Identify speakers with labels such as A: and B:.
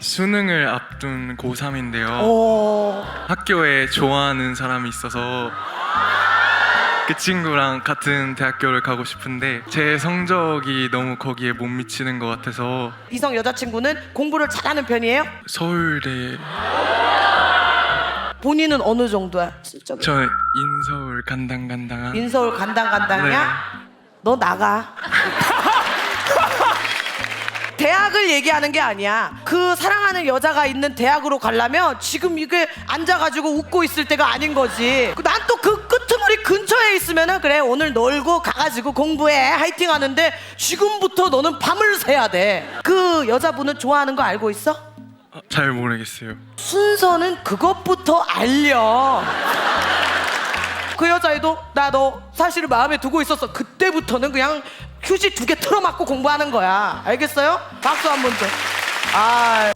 A: 수능을 앞둔 고3인데요.
B: 어.
A: 학교에 좋아하는 사람이 있어서 그 친구랑 같은 대학교를 가고 싶은데 제 성적이 너무 거기에 못 미치는 것 같아서
B: 이성 여자친구는 공부를 잘하는 편이에요?
A: 서울대
B: 본인은 어느 정도야? 실적.
A: 저 인서울 간당간당한
B: 인서울 간당간당이야? 너 나가. 대학을 얘기하는 게 아니야. 그 사랑하는 여자가 있는 대학으로 가려면 지금 이게 앉아가지고 웃고 있을 때가 아닌 거지. 난 또 그 끄트머리 근처에 있으면은 그래 오늘 놀고 가가지고 공부해 화이팅 하는데 지금부터 너는 밤을 새야 돼. 그 여자분은 좋아하는 거 알고 있어?
A: 아, 잘 모르겠어요.
B: 순서는 그것부터 알려. 그 여자애도 나 너 사실을 마음에 두고 있었어. 그때부터는 그냥 휴지 두 개 틀어맞고 공부하는 거야. 알겠어요? 박수 한 번 줘. 아.